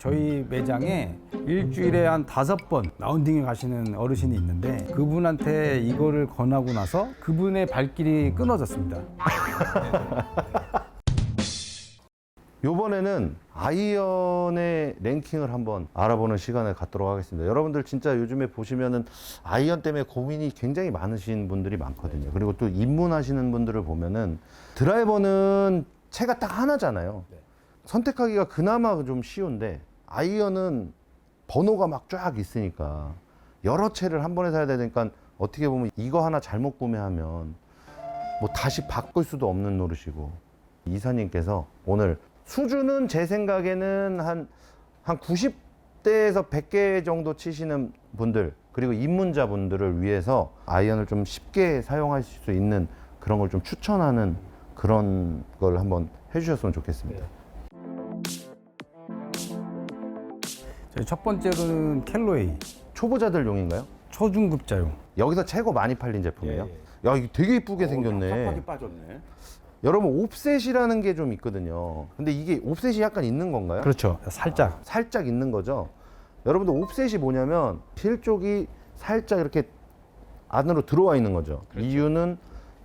저희 매장에 일주일에 한 다섯 번 라운딩에 가시는 어르신이 있는데 그분한테 이거를 권하고 나서 그분의 발길이 끊어졌습니다. 요번에는 아이언의 랭킹을 한번 알아보는 시간을 갖도록 하겠습니다. 여러분들 진짜 요즘에 보시면은 아이언 때문에 고민이 굉장히 많으신 분들이 많거든요. 그리고 또 입문하시는 분들을 보면은 드라이버는 채가 딱 하나잖아요. 선택하기가 그나마 좀 쉬운데 아이언은 번호가 막 쫙 있으니까 여러 채를 한 번에 사야 되니까 어떻게 보면 이거 하나 잘못 구매하면 뭐 다시 바꿀 수도 없는 노릇이고 이사님께서 오늘 수준은 제 생각에는 한, 한 90대에서 100개 정도 치시는 분들 그리고 입문자분들을 위해서 아이언을 좀 쉽게 사용하실 수 있는 그런 걸 좀 추천하는 그런 걸 한번 해주셨으면 좋겠습니다. 첫 번째로는 켈로웨이 초보자들용인가요? 초중급자용. 여기서 최고 많이 팔린 제품이에요. 야, 이거 되게 이쁘게 생겼네. 팍팍이 빠졌네. 여러분 옵셋이라는 게 좀 있거든요. 근데 이게 옵셋이 약간 있는 건가요? 그렇죠. 살짝. 살짝 있는 거죠. 여러분들 옵셋이 뭐냐면 실 쪽이 살짝 이렇게 안으로 들어와 있는 거죠. 이유는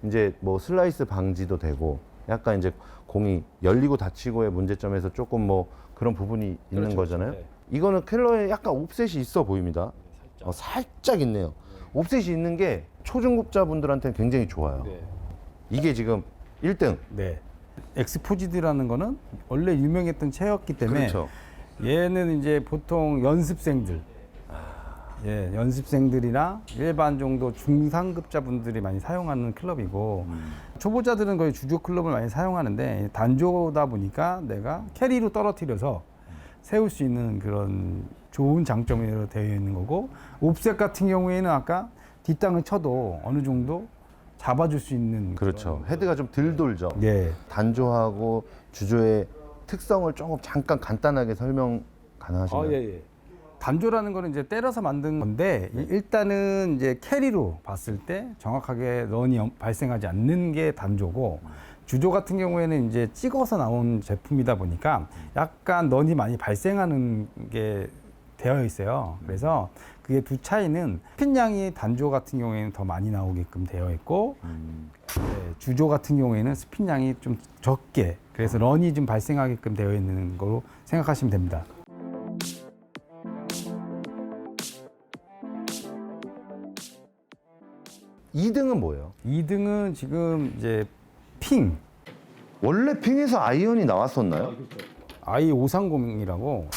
이제 뭐 슬라이스 방지도 되고 약간 이제 공이 열리고 닫히고의 문제점에서 조금 뭐 그런 부분이 있는 그렇죠, 거잖아요. 네. 이거는 켈러에 약간 옵셋이 있어 보입니다. 어, 살짝 있네요. 옵셋이 있는 게 초중급자분들한테는 굉장히 좋아요. 네. 이게 지금 1등. 네. 엑스포지드라는 거는 원래 유명했던 채였기 때문에 그렇죠. 얘는 이제 보통 연습생들, 예, 연습생들이나 일반 정도 중상급자분들이 많이 사용하는 클럽이고 초보자들은 거의 주조 클럽을 많이 사용하는데 단조다 보니까 내가 캐리로 떨어뜨려서 세울 수 있는 그런 좋은 장점이 되어 있는 거고 옵셋 같은 경우에는 아까 뒷땅을 쳐도 어느 정도 잡아줄 수 있는 그렇죠. 헤드가 좀 덜 돌죠. 예. 단조하고 주조의 특성을 조금 잠깐 간단하게 설명 가능하신가요? 아, 예, 예. 단조라는 거는 이제 때려서 만든 건데 이- 일단은 이제 캐리로 봤을 때 정확하게 런이 영- 발생하지 않는 게 단조고 주조 같은 경우에는 이제 찍어서 나온 제품이다 보니까 약간 런이 많이 발생하는 게 되어 있어요. 그래서 그게 두 차이는 스핀량이 단조 같은 경우에는 더 많이 나오게끔 되어 있고 음, 네, 주조 같은 경우에는 스핀량이 좀 적게 그래서 런이 좀 발생하게끔 되어 있는 거로 생각하시면 됩니다. 2등은 뭐예요? 2등은 지금 이제 핑. 원래 핑에서 아이언이 나왔었나요? i530이라고.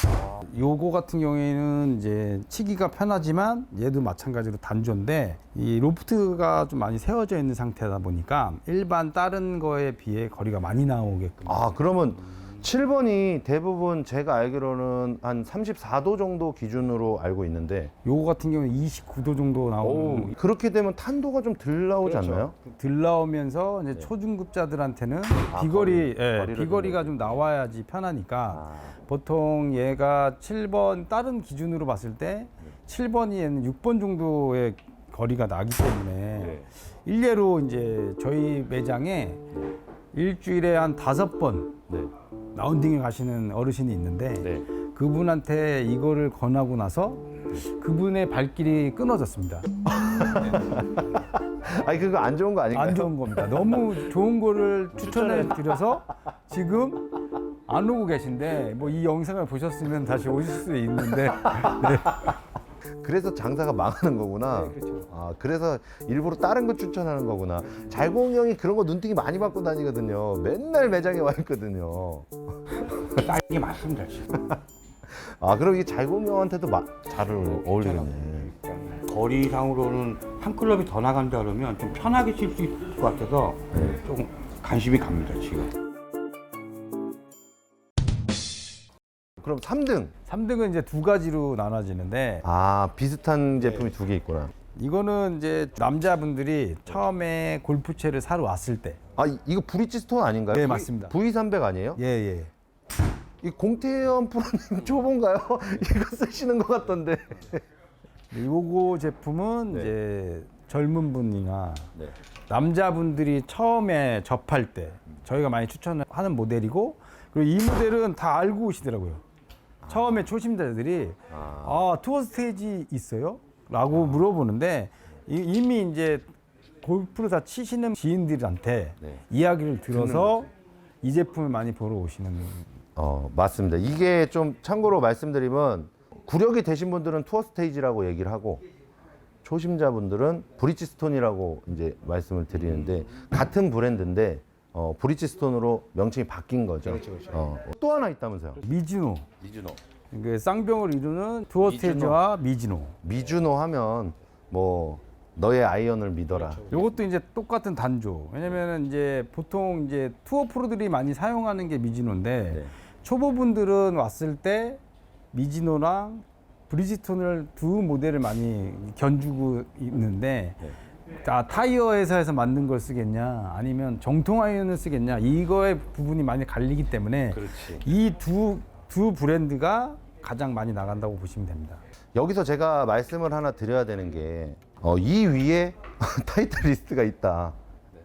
요거 같은 경우에는 이제 치기가 편하지만 얘도 마찬가지로 단조인데 이 로프트가 좀 많이 세워져 있는 상태다 보니까 일반 다른 거에 비해 거리가 많이 나오게끔. 아 그러면 7번이 대부분 제가 알기로는 한 34도 정도 기준으로 알고 있는데 요거 같은 경우는 29도 정도 오, 나오는 그렇게 되면 탄도가 좀 덜 나오지 그렇죠. 않나요? 들 나오면서 이제 초중급자들한테는 아, 비거리 거리, 예, 거리를 비거리가 좀좀 나와야지 편하니까 아, 보통 얘가 7번 다른 기준으로 봤을 때 7번이 얘는 6번 정도의 거리가 나기 때문에 네. 일례로 이제 저희 매장에 일주일에 한 다섯 번 네. 라운딩에 가시는 어르신이 있는데 네. 그분한테 이거를 권하고 나서 그분의 발길이 끊어졌습니다. 아니 그거 안 좋은 거 아닌가요? 안 좋은 겁니다. 너무 좋은 거를 추천해 드려서 지금 안 오고 계신데 뭐 이 영상을 보셨으면 다시 오실 수 있는데 그래서 장사가 망하는 거구나. 네, 그렇죠. 아, 그래서 일부러 다른 거 추천하는 거구나. 잘공이 형이 그런 거 눈팅이 많이 받고 다니거든요. 맨날 매장에 와 있거든요. 딱이게 맞습니다 지금. 아, 그럼 이게 잘공이 형한테도 마- 잘 어울리겠네. 거리상으로는 한 클럽이 더 나간다 그러면 좀 편하게 칠 수 있을 것 같아서 조금 관심이 갑니다 지금. 그럼 3등. 3등은 이제 두 가지로 나눠지는데 아, 네. 비슷한 제품이 두 개 있구나. 이거는 이제 남자분들이 처음에 골프채를 사러 왔을 때 아, 이- 이거 브릿지 스톤 아닌가요? 네, 맞습니다. V300 아니에요? 예, 예. 이 공태현 프로님 초보인가요? 이거 쓰시는 것 같던데. 요거 제품은 네. 이제 젊은 분이나 네. 남자분들이 처음에 접할 때 저희가 많이 추천하는 모델이고 그리고 이 모델은 다 알고 오시더라고요. 처음에 초심자들이 아, 투어 스테이지 있어요? 라고 물어보는데 이- 이미 이제 골프를 다 치시는 지인들한테 네. 이야기를 들어서 이 제품을 많이 보러 오시는 어, 맞습니다. 이게 좀 참고로 말씀드리면 구력이 되신 분들은 투어 스테이지라고 얘기를 하고 초심자분들은 브리지스톤이라고 이제 말씀을 드리는데 같은 브랜드인데 어, 브리지스톤으로 명칭이 바뀐 거죠. 어, 또 하나 있다면서요? 미즈노 미주노. 그 쌍병을 이루는 투어 스테이지와 미즈노 미주노 하면 뭐 너의 아이언을 믿어라. 요것도 이제 똑같은 단조. 왜냐면은 이제 보통 이제 투어 프로들이 많이 사용하는 게 미즈노인데 네. 초보분들은 왔을 때 미즈노랑 브리지톤을 두 모델을 많이 견주고 있는데 네. 아, 타이어 회사에서 만든 걸 쓰겠냐 아니면 정통 아이언을 쓰겠냐 이거의 부분이 많이 갈리기 때문에 그렇지. 이 두 두 브랜드가 가장 많이 나간다고 보시면 됩니다. 여기서 제가 말씀을 하나 드려야 되는 게, 어, 이 위에 타이틀 리스트가 있다.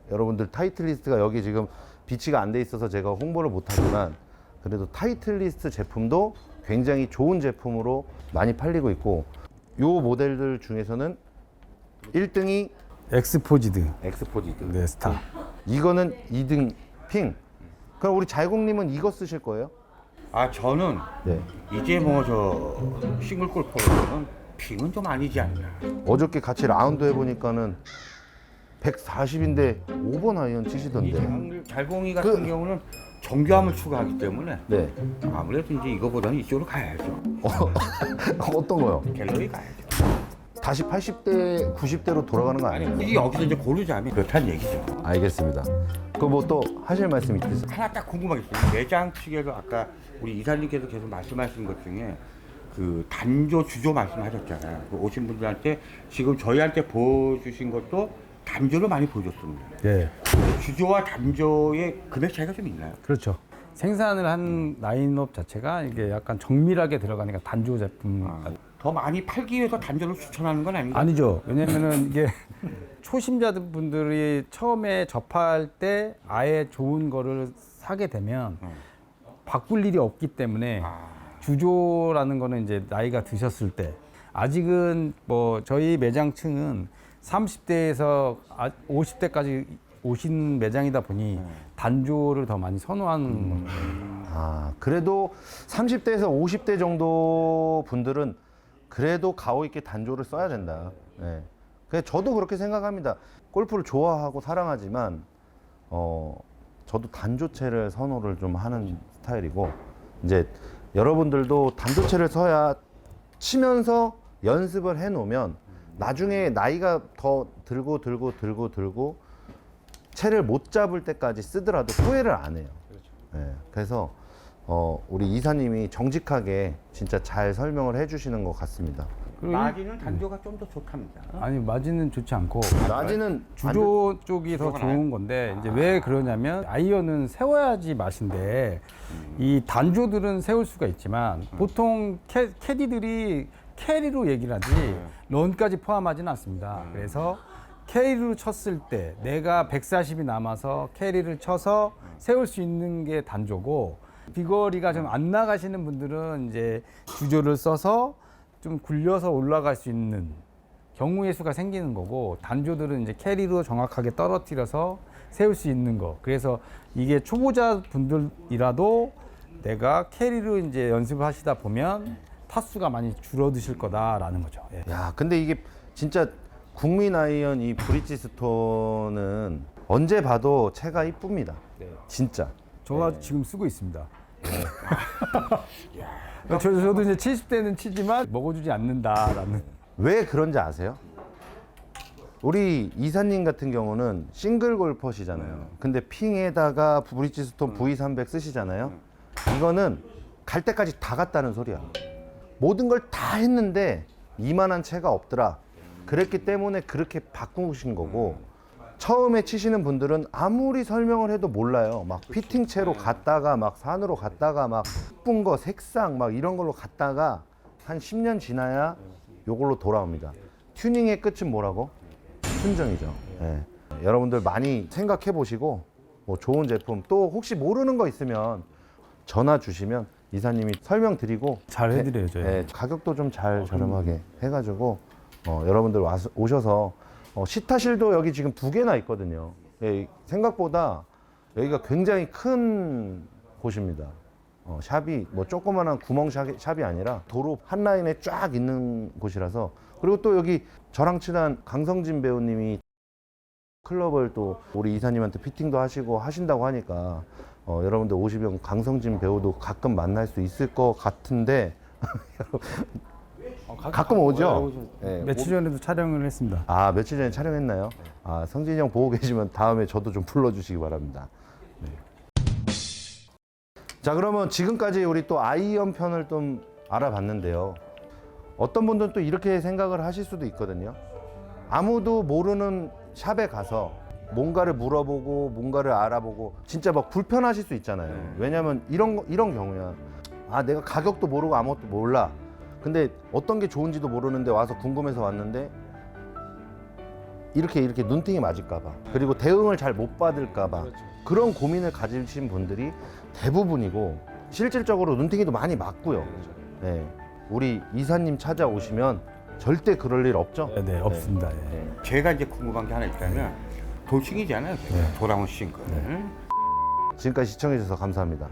여러분들 타이틀 리스트가 여기 지금 비치가 안 돼 있어서 제가 홍보를 못 하지만, 그래도 타이틀 리스트 제품도 굉장히 좋은 제품으로 많이 팔리고 있고, 요 모델들 중에서는 1등이 엑스포지드 엑스포지드. 네 스타. 이거는 2등 핑. 그럼 우리 잘공님은 이거 쓰실 거예요? 아 저는 네. 이제 뭐 저 싱글 골퍼로는 핑은 좀 아니지 않나. 어저께 같이 라운드 해보니까는 140인데 5번 아이언 치시던데. 이 잘공이 같은 그- 경우는 정교함을 추구하기 때문에 네. 아무래도 이제 이거보다는 이쪽으로 가야죠. 어떤 거요? 갤러리 가야죠. 다시 80대, 90대로 돌아가는 거 아니 아니에요? 굳이 여기서 이제 고르자면 그렇다는 얘기죠. 알겠습니다. 그뭐또 하실 말씀 있으세요? 하나 딱 궁금한 게 있어요. 매장 측에서 아까 우리 이사님께서 계속 말씀하신 것 중에 그 단조 주조 말씀하셨잖아요. 그 오신 분들한테 지금 저희한테 보여주신 것도 단조를 많이 보여줬습니다. 예. 주조와 단조의 금액 차이가 좀 있나요? 그렇죠. 생산을 한 라인업 자체가 이게 약간 정밀하게 들어가니까 단조 제품 더 많이 팔기 위해서 단조를 추천하는 건 아닌가요? 아니죠. 왜냐면은 이게 초심자들 분들이 처음에 접할 때 아예 좋은 거를 사게 되면 바꿀 일이 없기 때문에 아. 주조라는 거는 이제 나이가 드셨을 때 아직은 뭐 저희 매장층은 30대에서 50대까지 오신 매장이다 보니 단조를 더 많이 선호하는 아, 그래도 30대에서 50대 정도 분들은 그래도 가오 있게 단조를 써야 된다. 네. 그래 저도 그렇게 생각합니다. 골프를 좋아하고 사랑하지만 어 저도 단조체를 선호를 좀 하는 스타일이고 이제 여러분들도 단조체를 써야 치면서 연습을 해 놓으면 나중에 나이가 더 들고 들고 들고 들고 채를 못 잡을 때까지 쓰더라도 후회를 안 해요. 예, 그래서 어, 우리 이사님이 정직하게 진짜 잘 설명을 해주시는 것 같습니다. 그리고 이- 마진은 단조가 좀 더 좋답니다. 아니 마진은 좋지 않고. 낮에는 주조 쪽이 더 주조가 좋은 건데 이제 왜 그러냐면 아이언은 세워야지 맛인데 이 단조들은 세울 수가 있지만 보통 캐, 캐디들이 캐리로 얘기를 하지 런까지 포함하지는 않습니다. 그래서 캐리로 쳤을 때 내가 140이 남아서 캐리를 쳐서 세울 수 있는 게 단조고 비거리가 좀 안 나가시는 분들은 이제 주조를 써서 좀 굴려서 올라갈 수 있는 경우의 수가 생기는 거고 단조들은 이제 캐리로 정확하게 떨어뜨려서 세울 수 있는 거. 그래서 이게 초보자 분들이라도 내가 캐리로 이제 연습을 하시다 보면 타수가 많이 줄어드실 거다라는 거죠. 예. 야, 근데 이게 진짜 국민 아이언 이 브릿지 스톤은 언제 봐도 채가 이쁩니다. 진짜. 저가 지금 쓰고 있습니다. 저, 저도 이제 70대는 치지만 먹어주지 않는다라는. 왜 그런지 아세요? 우리 이사님 같은 경우는 싱글 골퍼시잖아요. 근데 핑에다가 브릿지스톤 V300 쓰시잖아요. 이거는 갈 때까지 다 갔다는 소리야. 모든 걸 다 했는데 이만한 채가 없더라. 그랬기 때문에 그렇게 바꾸신 거고 처음에 치시는 분들은 아무리 설명을 해도 몰라요. 막 피팅 채로 갔다가 막 산으로 갔다가 막 예쁜 거 색상 막 이런 걸로 갔다가 한 10년 지나야 요걸로 돌아옵니다. 튜닝의 끝은 뭐라고? 순정이죠. 예. 여러분들 많이 생각해 보시고 뭐 좋은 제품 또 혹시 모르는 거 있으면 전화 주시면 이사님이 설명드리고 잘 해드려요, 저희. 네, 가격도 좀 잘 저렴하게 해가지고 어, 여러분들 와서 오셔서 어, 시타실도 여기 지금 두 개나 있거든요. 예, 생각보다 여기가 굉장히 큰 곳입니다. 어, 샵이 뭐 조그만한 구멍 샵이, 샵이 아니라 도로 한 라인에 쫙 있는 곳이라서 그리고 또 여기 저랑 친한 강성진 배우님이 클럽을 또 우리 이사님한테 피팅도 하시고 하신다고 하니까 어, 여러분들 오시면 강성진 배우도 가끔 만날 수 있을 것 같은데 가끔 오죠. 예, 며칠 전에도 촬영을 했습니다. 아 며칠 전에 촬영했나요? 아 성진이 형 보고 계시면 다음에 저도 좀 불러주시기 바랍니다. 네. 자 그러면 지금까지 우리 또 아이언 편을 좀 알아봤는데요. 어떤 분들은 또 이렇게 생각을 하실 수도 있거든요. 아무도 모르는 샵에 가서 뭔가를 물어보고 뭔가를 알아보고 진짜 막 불편하실 수 있잖아요. 왜냐면 이런 거- 이런 경우야. 아 내가 가격도 모르고 아무것도 몰라. 근데 어떤 게 좋은지도 모르는데 와서 궁금해서 왔는데 이렇게 이렇게 눈팅이 맞을까봐 그리고 대응을 잘 못 받을까봐 그런 고민을 가지신 분들이 대부분이고 실질적으로 눈팅이도 많이 맞고요. 네. 우리 이사님 찾아오시면 절대 그럴 일 없죠. 네, 네, 없습니다. 예. 네. 제가 이제 궁금한 게 하나 있다면 도식이잖아요. 제가. 돌아온 싱글. 지금까지 시청해주셔서 감사합니다.